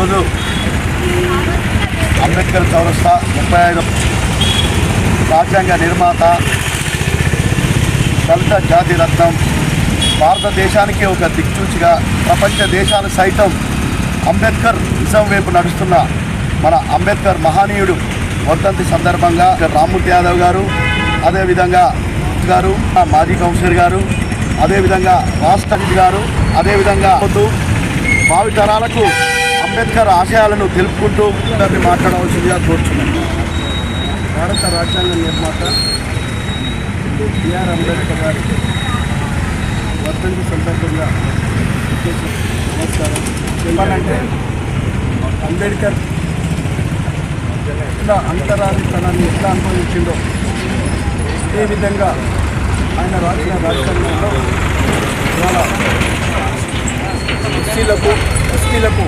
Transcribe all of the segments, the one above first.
రోజు అంబేద్కర్ చౌరస్తా ముప్పై ఐదు రాజ్యాంగ నిర్మాత దళిత జాతి రత్నం భారతదేశానికి ఒక దిక్చూచిగా ప్రపంచ దేశాలు సైతం అంబేద్కర్ నిజం వైపు నడుస్తున్న మన అంబేద్కర్ మహనీయుడు వర్ధంతి సందర్భంగా రామ్మూర్తి యాదవ్ గారు అదేవిధంగా గారు మాజీ కౌన్సిలర్ గారు అదేవిధంగా రాష్ట్రపతి గారు అదేవిధంగా భావి భావితరాలకు అంబేద్కర్ ఆశయాలను తెలుపుకుంటూ అందరినీ మాట్లాడవలసిందిగా కోరుచున్నాను. భారత రాజ్యాంగ నిర్మాత బిఆర్ అంబేద్కర్ గారి వర్ధంతి సందర్భంగా నమస్కారం. చెప్పాలంటే అంబేద్కర్ ఎట్లా అంతరాధితనాన్ని ఎట్లా అనుభవించిందో అదే విధంగా ఆయన రాసిన రాజ్యాంగంలో ఇవాళ ఎస్సీలకు ఎస్టీలకు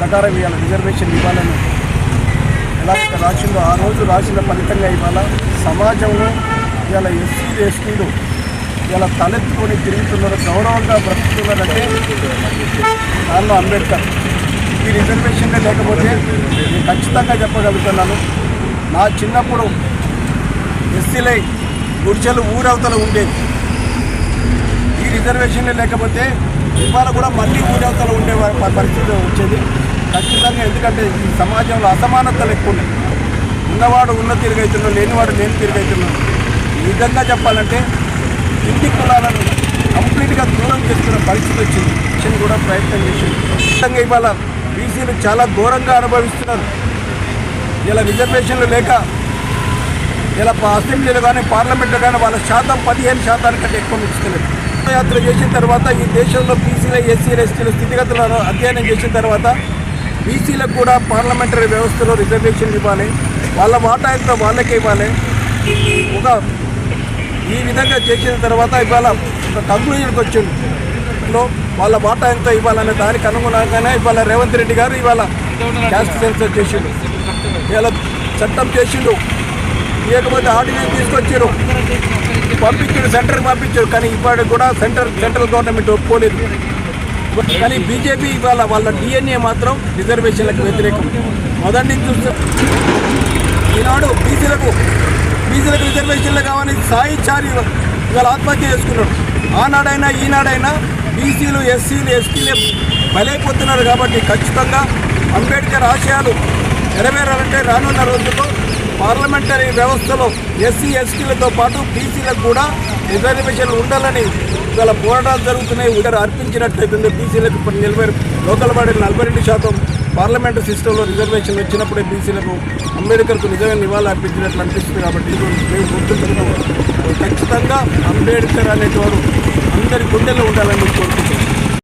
ప్రకారం ఇవాళ రిజర్వేషన్ ఇవ్వాలని ఎలాగైతే రాసిందో ఆ రోజు రాసిన ఫలితంగా ఇవాళ సమాజంలో ఇవాళ ఎస్సీలు ఎస్టీలు ఇలా తలెత్తుకొని తిరుగుతున్నారు గౌరవంగా బ్రతుకుతున్నారంటే దానిలో అంబేద్కర్. ఈ రిజర్వేషన్లే లేకపోతే నేను ఖచ్చితంగా చెప్పగలుగుతున్నాను. నా చిన్నప్పుడు ఎస్సీలై గుడిచెలు ఊరవతల ఉండేది. ఈ రిజర్వేషన్లే లేకపోతే ఇవాళ కూడా మళ్ళీ ఊరవతల ఉండే పరిస్థితి వచ్చేది. ఖచ్చితంగా ఎందుకంటే ఈ సమాజంలో అసమానతలు ఎక్కువ ఉన్నాయి ఉన్నవాడు ఉన్న తిరిగైతున్నాడు లేనివాడు లేని తిరిగైతున్నాడు ఈ విధంగా చెప్పాలంటే ఇంటి కులాలను కంప్లీట్గా దూరం చేస్తున్న పరిస్థితి వచ్చింది. మిషన్ కూడా ప్రయత్నం చేసింది. ఖచ్చితంగా ఇవాళ బీసీలు చాలా ఘోరంగా అనుభవిస్తున్నారు. ఇలా రిజర్వేషన్లు లేక ఇలా అసెంబ్లీలో కానీ పార్లమెంట్లో కానీ వాళ్ళ శాతం పదిహేను శాతానికంటే ఎక్కువ ఇస్తలేదు యాత్ర చేసిన తర్వాత ఈ దేశంలో బీసీల ఎస్సీల ఎస్టీల స్థితిగతులను అధ్యయనం చేసిన తర్వాత బీసీలకు కూడా పార్లమెంటరీ వ్యవస్థలో రిజర్వేషన్ ఇవ్వాలి. వాళ్ళ వాటా ఎంత వాళ్ళకే ఇవ్వాలి. ఒక ఈ విధంగా చేసిన తర్వాత ఇవాళ ఒక కంక్లూజన్కి వచ్చింది. లో వాళ్ళ వాటా ఎంత ఇవ్వాలనే దానికి అనుగుణంగానే ఇవాళ రేవంత్ రెడ్డి గారు ఇవాళ క్యాస్ట్ సెన్సర్ చేసిండు. ఇవాళ చట్టం చేసిండు. లేకపోతే ఆర్డినెన్స్ తీసుకొచ్చారు? పంపించారు సెంటర్కి పంపించారు. కానీ ఇప్పటికి కూడా సెంటర్ సెంట్రల్ గవర్నమెంట్ ఒప్పుకోలేదు. కానీ బీజేపీ ఇవాళ వాళ్ళ డిఎన్ఏ మాత్రం రిజర్వేషన్లకు వ్యతిరేకం. మొదటి చూస్తే ఈనాడు బీసీలకు బీసీలకు రిజర్వేషన్లు కావాలని సాయి చారి ఇవాళ ఆత్మహత్య చేసుకున్నాడు. ఆనాడైనా ఈనాడైనా బీసీలు ఎస్సీలు ఎస్టీలే బలైపోతున్నారు కాబట్టి ఖచ్చితంగా అంబేద్కర్ ఆశయాలు నెరవేరాలంటే రానున్న రోజుల్లో పార్లమెంటరీ వ్యవస్థలో ఎస్సీ ఎస్టీలతో పాటు బీసీలకు కూడా రిజర్వేషన్లు ఉండాలని ఇవాళ పోరాటాలు జరుగుతున్నాయి. ఉదయం అర్పించినట్లయితుంది బీసీలకు ఇప్పుడు నలభై లోకల్ బాడీ నలభై రెండు శాతం పార్లమెంటు సిస్టంలో రిజర్వేషన్ వచ్చినప్పుడే బీసీలకు అంబేద్కర్కు నిజంగా నివాళులు అర్పించినట్లు అనిపిస్తుంది కాబట్టి మేము గుర్తుంటున్నాము ఖచ్చితంగా అంబేద్కర్ అనేటవాడు అందరి గుండెల్లో ఉండాలని కోరుకుంటున్నాం